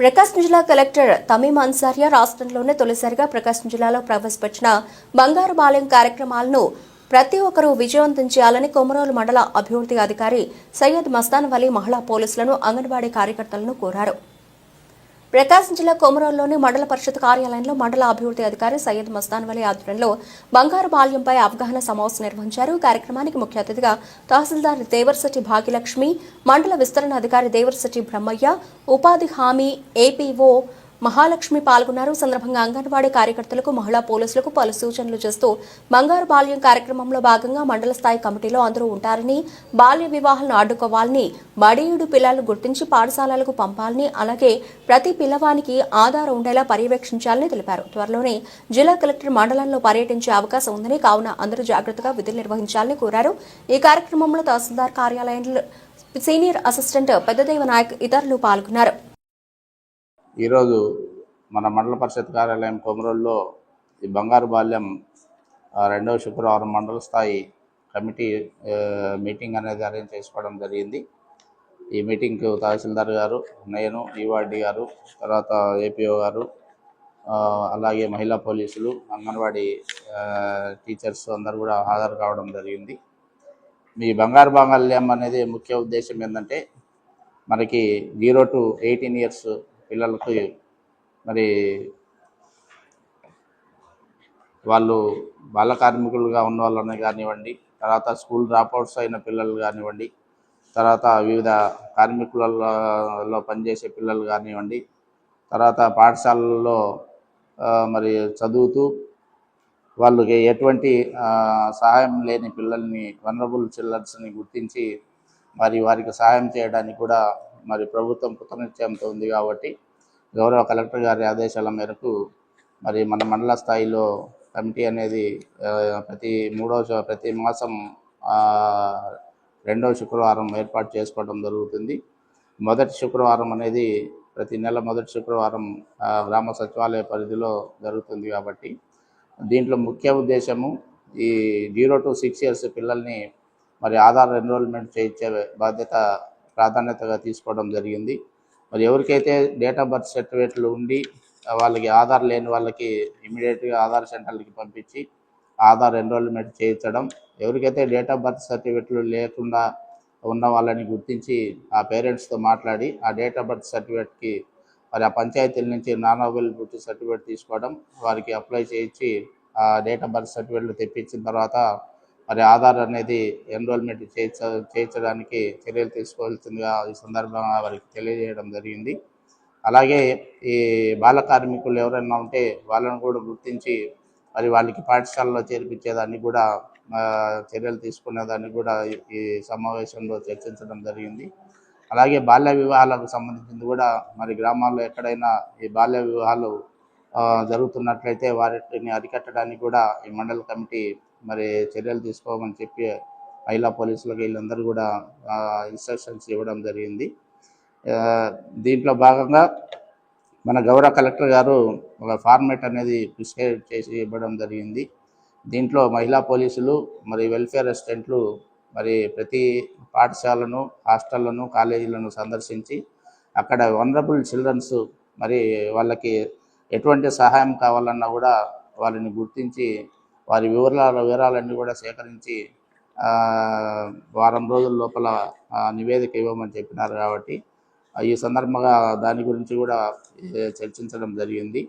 ప్రకాశం జిల్లా కలెక్టర్ తమీం అన్సారియా రాష్ట్రంలోనే తొలిసారిగా ప్రకాశం జిల్లాలో ప్రవేశపెట్టిన బంగారు బాలయం కార్యక్రమాలను ప్రతి ఒక్కరూ విజయవంతం చేయాలని కొమరోలు మండల అభివృద్ధి అధికారి సయ్యద్ మస్తాన్ వలీ మహిళా పోలీసులను అంగన్వాడీ కార్యకర్తలను కోరారు. ప్రకాశం జిల్లా కొమరంలోని మండల పరిషత్ కార్యాలయంలో మండల అభివృద్ధి అధికారి సయ్యద్ మస్తాన్ వలీ ఆధ్వర్యంలో బంగారు బాల్యంపై అవగాహన సమావేశం నిర్వహించారు. కార్యక్రమానికి ముఖ్య అతిథిగా తహసీల్దార్ దేవర్శెట్టి భాగ్యలక్ష్మి మండల విస్తరణ అధికారి దేవర్శెట్టి బ్రహ్మయ్య ఉపాధి హామీ ఏపీఓ మహాలక్ష్మి పాల్గొన్నారు. సందర్భంగా అంగన్వాడీ కార్యకర్తలకు మహిళా పోలీసులకు పలు సూచనలు చేస్తూ బంగారు బాల్యం కార్యక్రమంలో భాగంగా మండల స్థాయి కమిటీలో అందరూ ఉంటారని బాల్య వివాహాలను అడ్డుకోవాలని బడియుడు పిల్లలను గుర్తించి పాఠశాలలకు పంపాలని అలాగే ప్రతి పిల్లవానికి ఆధారం ఉండేలా పర్యవేక్షించాలని తెలిపారు. త్వరలోనే జిల్లా కలెక్టర్ మండలంలో పర్యటించే అవకాశం ఉందని కావున అందరూ జాగ్రత్తగా విధులు నిర్వహించాలని కోరారు. ఈ కార్యక్రమంలో తహసీల్దార్ కార్యాలయంలో సీనియర్ అసిస్టెంట్ పెద్దదేవ నాయక్ ఇతరులు పాల్గొన్నారు. ఈరోజు మన మండల పరిషత్ కార్యాలయం కొమరోల్లో ఈ బంగారు బాల్యం రెండవ శుక్రవారం మండల స్థాయి కమిటీ మీటింగ్ అనేది అరేంజ్ చేసుకోవడం జరిగింది. ఈ మీటింగ్కు తహసీల్దార్ గారు నేను ఈవార్డి గారు తర్వాత ఏపీఓ గారు అలాగే మహిళా పోలీసులు అంగన్వాడీ టీచర్స్ అందరు కూడా హాజరు కావడం జరిగింది. మీ బంగారు బాంగల్యం అనేది ముఖ్య ఉద్దేశం ఏంటంటే మనకి జీరో టు ఎయిటీన్ ఇయర్స్ పిల్లలకి మరి వాళ్ళు బాల కార్మికులుగా ఉన్న వాళ్ళని కానివ్వండి తర్వాత స్కూల్ డ్రాప్అవుట్స్ అయిన పిల్లలు కానివ్వండి తర్వాత వివిధ కార్మికులలో పనిచేసే పిల్లలు కానివ్వండి తర్వాత పాఠశాలల్లో మరి చదువుతూ వాళ్ళకి ఎటువంటి సహాయం లేని పిల్లల్ని వనరబుల్ చిల్డ్రన్స్ని గుర్తించి మరి వారికి సహాయం చేయడానికి కూడా మరి ప్రభుత్వం కృతనిశ్చయంతో ఉంది కాబట్టి గౌరవ కలెక్టర్ గారి ఆదేశాల మేరకు మరి మన మండల స్థాయిలో కమిటీ అనేది ప్రతి మూడో ప్రతి మాసం రెండవ శుక్రవారం ఏర్పాటు చేసుకోవడం జరుగుతుంది. మొదటి శుక్రవారం అనేది ప్రతి నెల మొదటి శుక్రవారం గ్రామ సచివాలయ పరిధిలో జరుగుతుంది కాబట్టి దీంట్లో ముఖ్య ఉద్దేశము ఈ జీరో టు సిక్స్ ఇయర్స్ పిల్లల్ని మరి ఆధార్ ఎన్రోల్మెంట్ చేయించే బాధ్యత ప్రాధాన్యతగా తీసుకోవడం జరిగింది. మరి ఎవరికైతే డేట్ ఆఫ్ బర్త్ సర్టిఫికేట్లు ఉండి వాళ్ళకి ఆధార్ లేని వాళ్ళకి ఇమీడియట్గా ఆధార్ సెంటర్లకి పంపించి ఆధార్ ఎన్రోల్మెంట్ చేయించడం ఎవరికైతే డేట్ ఆఫ్ బర్త్ సర్టిఫికేట్లు లేకుండా ఉన్న వాళ్ళని గుర్తించి ఆ పేరెంట్స్తో మాట్లాడి ఆ డేట్ ఆఫ్ బర్త్ సర్టిఫికేట్కి మరి ఆ పంచాయతీల నుంచి నాన్ అవైలబిలిటీ సర్టిఫికేట్ తీసుకోవడం వారికి అప్లై చేయించి ఆ డేట్ ఆఫ్ బర్త్ సర్టిఫికేట్లు తెప్పించిన తర్వాత మరి ఆధార్ అనేది ఎన్రోల్మెంట్ చేయించ చేయించడానికి చర్యలు తీసుకోవాల్సిందిగా ఈ సందర్భంగా వారికి తెలియజేయడం జరిగింది. అలాగే ఈ బాల కార్మికులు ఎవరైనా ఉంటే వాళ్ళను కూడా గుర్తించి మరి వాళ్ళకి పాఠశాలలో చేర్పించేదాన్ని కూడా చర్యలు తీసుకునేదాన్ని కూడా ఈ- సమావేశంలో చర్చించడం జరిగింది. అలాగే బాల్య వివాహాలకు సంబంధించింది కూడా మరి గ్రామాల్లో ఎక్కడైనా ఈ బాల్య వివాహాలు జరుగుతున్నట్లయితే వాటిని అరికట్టడానికి కూడా ఈ మండల కమిటీ మరి చర్యలు తీసుకోమని చెప్పి మహిళా పోలీసులకు వీళ్ళందరూ కూడా ఇన్స్ట్రక్షన్స్ ఇవ్వడం జరిగింది. దీంట్లో భాగంగా మన గౌరవ కలెక్టర్ గారు ఒక ఫార్మేట్ అనేది ప్రిస్క్రైబ్ చేసి ఇవ్వడం జరిగింది. దీంట్లో మహిళా పోలీసులు మరి వెల్ఫేర్ అసిస్టెంట్లు మరి ప్రతి పాఠశాలను హాస్టళ్ళను కాలేజీలను సందర్శించి అక్కడ వనరబుల్ చిల్డ్రన్స్ మరి వాళ్ళకి ఎటువంటి సహాయం కావాలన్నా కూడా వాళ్ళని గుర్తించి వారి వివరాల వివరాలన్నీ కూడా సేకరించి వారం రోజుల లోపల నివేదిక ఇవ్వమని చెప్పినారు కాబట్టి ఈ సందర్భంగా దాని గురించి కూడా చర్చించడం జరిగింది.